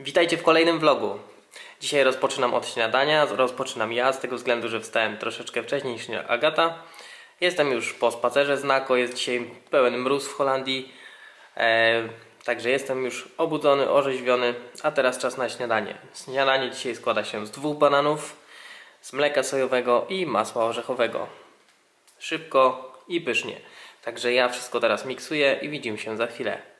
Witajcie w kolejnym vlogu. Dzisiaj rozpoczynam od śniadania. Rozpoczynam ja z tego względu, że wstałem troszeczkę wcześniej niż Agata. Jestem już po spacerze z Nako. Jest dzisiaj pełen mróz w Holandii. E, także jestem już obudzony, orzeźwiony. A teraz czas na śniadanie. Śniadanie dzisiaj składa się z dwóch bananów, z mleka sojowego i masła orzechowego. Szybko i pysznie. Także ja wszystko teraz miksuję i widzimy się za chwilę.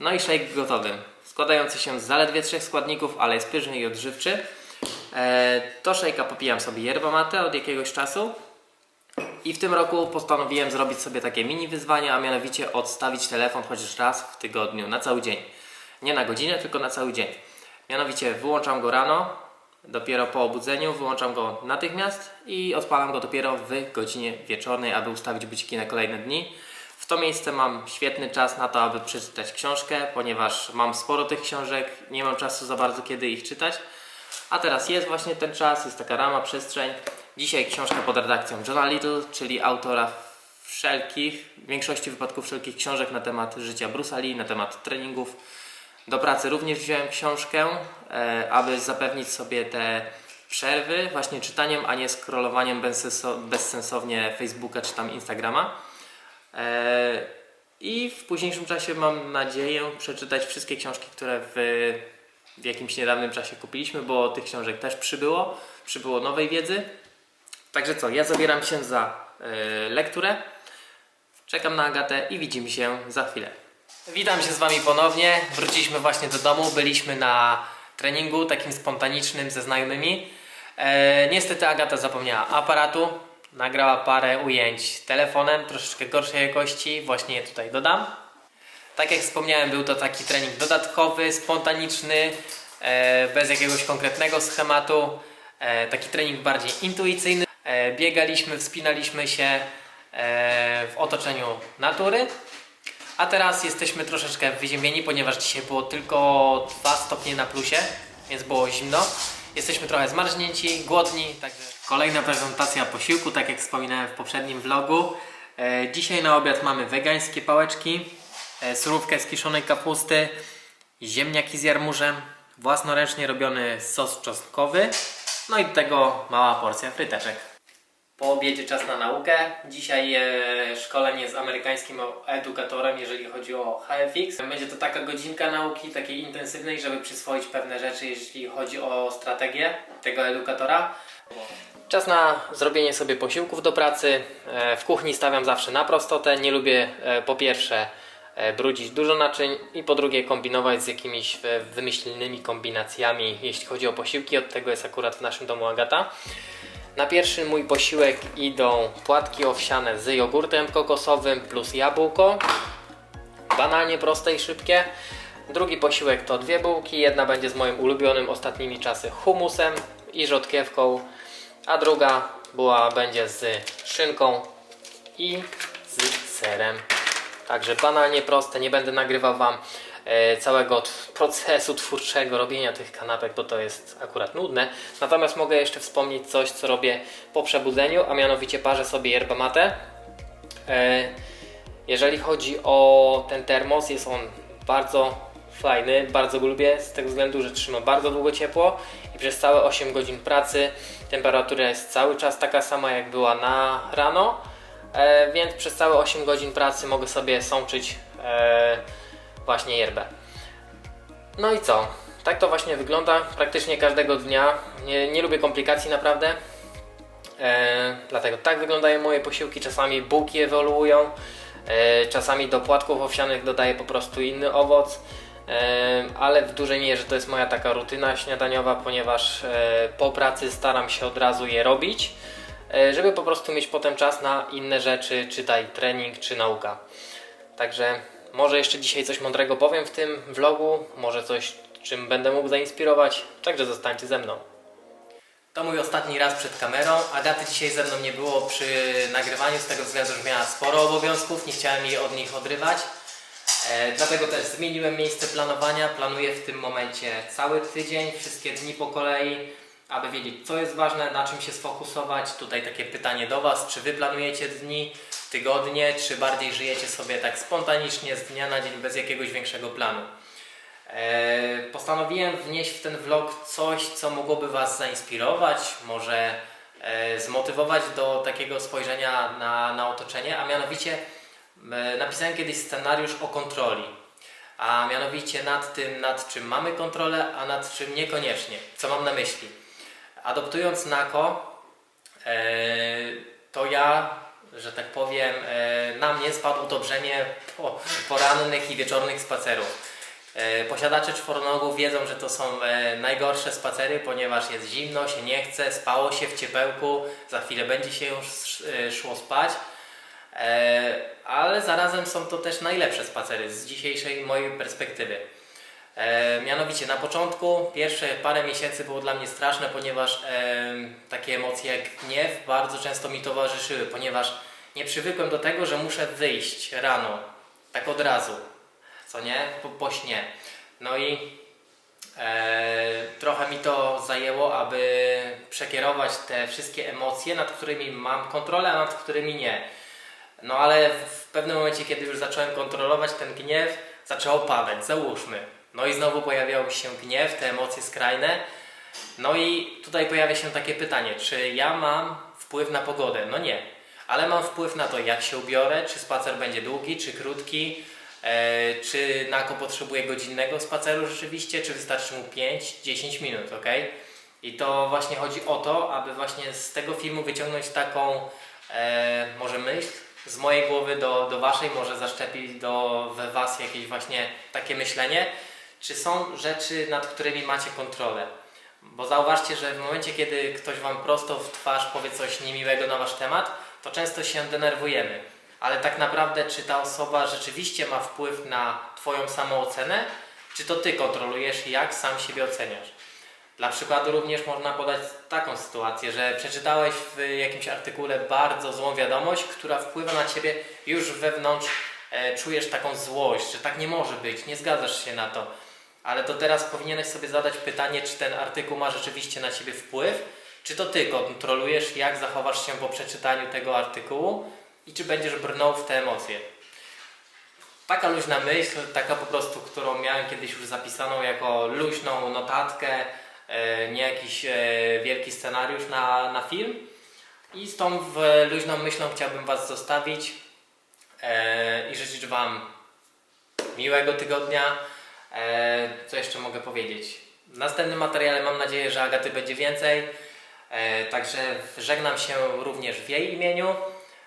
No i shake gotowy. Składający się z zaledwie trzech składników, ale jest pyszny i odżywczy. E, do shake'a popijam sobie yerba mate od jakiegoś czasu. I w tym roku postanowiłem zrobić sobie takie mini wyzwanie, a mianowicie odstawić telefon chociaż raz w tygodniu, na cały dzień. Nie na godzinę, tylko na cały dzień. Mianowicie wyłączam go rano, dopiero po obudzeniu, wyłączam go natychmiast i odpalam go dopiero w godzinie wieczornej, aby ustawić budziki na kolejne dni. W to miejsce mam świetny czas na to, aby przeczytać książkę, ponieważ mam sporo tych książek, nie mam czasu za bardzo kiedy ich czytać. A teraz jest właśnie ten czas, jest taka rama, przestrzeń. Dzisiaj książka pod redakcją Johna Little, czyli autora wszelkich, w większości wypadków wszelkich książek na temat życia Bruce'a Lee, na temat treningów. Do pracy również wziąłem książkę, e, aby zapewnić sobie te przerwy właśnie czytaniem, a nie scrollowaniem bezsenso- bezsensownie Facebooka czy tam Instagrama. E, I w późniejszym czasie mam nadzieję przeczytać wszystkie książki, które w, w jakimś niedawnym czasie kupiliśmy, bo tych książek też przybyło, przybyło nowej wiedzy. Także co, ja zabieram się za e, lekturę, czekam na Agatę i widzimy się za chwilę. Witam się z Wami ponownie. Wróciliśmy właśnie do domu, byliśmy na treningu takim spontanicznym ze znajomymi. E, niestety Agata zapomniała aparatu, nagrała parę ujęć telefonem, troszeczkę gorszej jakości, właśnie je tutaj dodam. Tak jak wspomniałem, był to taki trening dodatkowy, spontaniczny, e, bez jakiegoś konkretnego schematu. E, taki trening bardziej intuicyjny. E, biegaliśmy, wspinaliśmy się w otoczeniu natury. A teraz jesteśmy troszeczkę wyziemieni, ponieważ dzisiaj było tylko 2 stopnie na plusie, więc było zimno. Jesteśmy trochę zmarznięci, głodni, także kolejna prezentacja posiłku, tak jak wspominałem w poprzednim vlogu. E, dzisiaj na obiad mamy wegańskie pałeczki, e, surówkę z kiszonej kapusty, ziemniaki z jarmużem, własnoręcznie robiony sos czosnkowy, no i do tego mała porcja fryteczek. Po obiedzie czas na naukę. Dzisiaj e, szkolenie z amerykańskim edukatorem, jeżeli chodzi o HFX. Będzie to taka godzinka nauki, takiej intensywnej, żeby przyswoić pewne rzeczy, jeśli chodzi o strategię tego edukatora. Czas na zrobienie sobie posiłków do pracy. E, w kuchni stawiam zawsze na prostotę. Nie lubię e, po pierwsze e, brudzić dużo naczyń i po drugie kombinować z jakimiś e, wymyślnymi kombinacjami, jeśli chodzi o posiłki. Od tego jest akurat w naszym domu Agata. Na pierwszy mój posiłek idą płatki owsiane z jogurtem kokosowym plus jabłko. Banalnie proste i szybkie. Drugi posiłek to dwie bułki. Jedna będzie z moim ulubionym ostatnimi czasy humusem i rzodkiewką, a druga była będzie z szynką i z serem. Także banalnie proste, nie będę nagrywał Wam całego t- procesu twórczego robienia tych kanapek, bo to jest akurat nudne. Natomiast mogę jeszcze wspomnieć coś, co robię po przebudzeniu, a mianowicie parzę sobie yerba mate. E, jeżeli chodzi o ten termos, jest on bardzo fajny, bardzo go lubię z tego względu, że trzyma bardzo długo ciepło i przez całe 8 godzin pracy temperatura jest cały czas taka sama jak była na rano, e, więc przez całe 8 godzin pracy mogę sobie sączyć e, właśnie yerbę. No i co? Tak to właśnie wygląda praktycznie każdego dnia. Nie, nie lubię komplikacji naprawdę. E, dlatego tak wyglądają moje posiłki. Czasami bułki ewoluują, e, czasami do płatków owsianych dodaję po prostu inny owoc, e, ale w dużej mierze to jest moja taka rutyna śniadaniowa, ponieważ e, po pracy staram się od razu je robić, e, żeby po prostu mieć potem czas na inne rzeczy, czytaj trening czy nauka. Także może jeszcze dzisiaj coś mądrego powiem w tym vlogu, może coś, czym będę mógł zainspirować, także zostańcie ze mną. To mój ostatni raz przed kamerą. Agaty dzisiaj ze mną nie było przy nagrywaniu z tego względu, że miała sporo obowiązków, nie chciałem jej od nich odrywać. E, dlatego też zmieniłem miejsce planowania. Planuję w tym momencie cały tydzień, wszystkie dni po kolei, aby wiedzieć co jest ważne, na czym się sfokusować. Tutaj takie pytanie do Was, czy Wy planujecie dni, tygodnie, czy bardziej żyjecie sobie tak spontanicznie z dnia na dzień bez jakiegoś większego planu. E, postanowiłem wnieść w ten vlog coś, co mogłoby Was zainspirować, może e, zmotywować do takiego spojrzenia na, na otoczenie, a mianowicie napisałem kiedyś scenariusz o kontroli, a mianowicie nad tym, nad czym mamy kontrolę, a nad czym niekoniecznie. Co mam na myśli? Adoptując Nako, e, to ja, że tak powiem, e, na mnie spadło to brzemię po, porannych i wieczornych spacerów. E, Posiadacze czworonogów wiedzą, że to są najgorsze spacery, ponieważ jest zimno, się nie chce, spało się w ciepełku, za chwilę będzie się już sz- szło spać. Ale zarazem są to też najlepsze spacery z dzisiejszej mojej perspektywy. E, mianowicie na początku, pierwsze parę miesięcy było dla mnie straszne, ponieważ e, takie emocje jak gniew bardzo często mi towarzyszyły, ponieważ nie przywykłem do tego, że muszę wyjść rano, tak od razu, co nie, po, po śnie. No i e, trochę mi to zajęło, aby przekierować te wszystkie emocje, nad którymi mam kontrolę, a nad którymi nie. No ale w pewnym momencie, kiedy już zacząłem kontrolować ten gniew, zaczęło padać, załóżmy. No i znowu pojawiał się gniew, te emocje skrajne. No i tutaj pojawia się takie pytanie, czy ja mam wpływ na pogodę? No nie, ale mam wpływ na to, jak się ubiorę, czy spacer będzie długi, czy krótki, e, czy Nako potrzebuje godzinnego spaceru rzeczywiście, czy wystarczy mu 5-10 minut, ok? I to właśnie chodzi o to, aby właśnie z tego filmu wyciągnąć taką e, może myśl z mojej głowy do, do waszej, może zaszczepić do, we was jakieś właśnie takie myślenie, czy są rzeczy, nad którymi macie kontrolę. Bo zauważcie, że w momencie, kiedy ktoś wam prosto w twarz powie coś niemiłego na wasz temat, to często się denerwujemy. Ale tak naprawdę, czy ta osoba rzeczywiście ma wpływ na twoją samoocenę, czy to ty kontrolujesz, jak sam siebie oceniasz? Dla przykładu również można podać taką sytuację, że przeczytałeś w jakimś artykule bardzo złą wiadomość, która wpływa na ciebie już wewnątrz, e, czujesz taką złość, że tak nie może być, nie zgadzasz się na to. Ale to teraz powinieneś sobie zadać pytanie, czy ten artykuł ma rzeczywiście na ciebie wpływ, czy to ty kontrolujesz, jak zachowasz się po przeczytaniu tego artykułu i czy będziesz brnął w te emocje. Taka luźna myśl, taka po prostu, którą miałem kiedyś już zapisaną jako luźną notatkę, e, nie jakiś e, wielki scenariusz na, na film. I z tą luźną myślą chciałbym Was zostawić e, i życzyć Wam miłego tygodnia. E, co jeszcze mogę powiedzieć? W następnym materiale mam nadzieję, że Agaty będzie więcej. E, także żegnam się również w jej imieniu.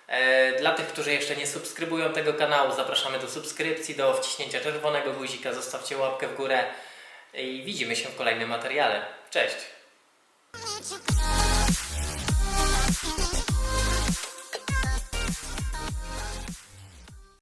E, Dla tych, którzy jeszcze nie subskrybują tego kanału, zapraszamy do subskrypcji, do wciśnięcia czerwonego guzika, zostawcie łapkę w górę i widzimy się w kolejnym materiale. Cześć!